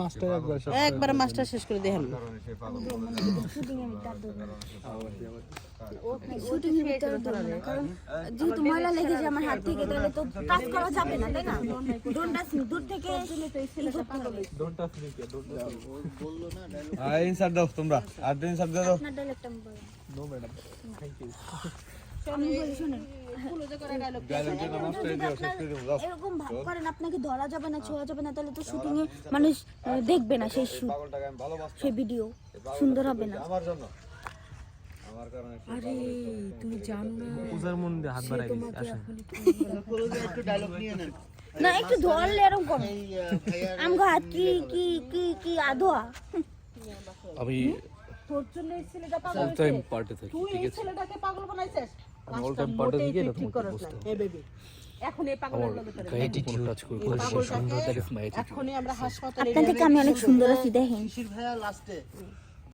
Master একবার সব একবার মাস্টার শেষ করে দিয়ে হলো শুটিং এর ভিতরে দেবো না কারণ যেহেতু ময়লা লেগে যায় আমার হাত থেকে তাহলে তো কাজ করা যাবে না তাই না ডোন্ট টাচ মি দূর থেকে ই করতে হবে। আর ইনসার্ট দাও তোমরা আর ইনসার্ট দাও আপনার dialogue টা আমি বলবো। নো ম্যাডাম থ্যাংক ইউ আমি বলি শুনেন এরকম ভাব করেন আপনাকে ধরা যাবে না ছোঁয়া যাবে না তাহলে তো শুটিং এ মানুষ দেখবে না সেই শুট সেই ভিডিও সুন্দর হবে না। আমার জন্য। আরে তুমি জানো না। পূজার মন দিয়ে হাত বাড়াই দিস আসেন। একটু ডায়লগ নিয়ে নেন। না একটু ধরলে এরকম করো। আহ, ভাইয়ার কি কি কি কি আধোয়া? আমি তোর জন্য এই ছেলেটা পাগল থাকি তুই এই ছেলেটাকে পাগল বানাইছিস? থেকে আমি অনেক সুন্দর আছি দেখেন। ভাইয়া লাস্টে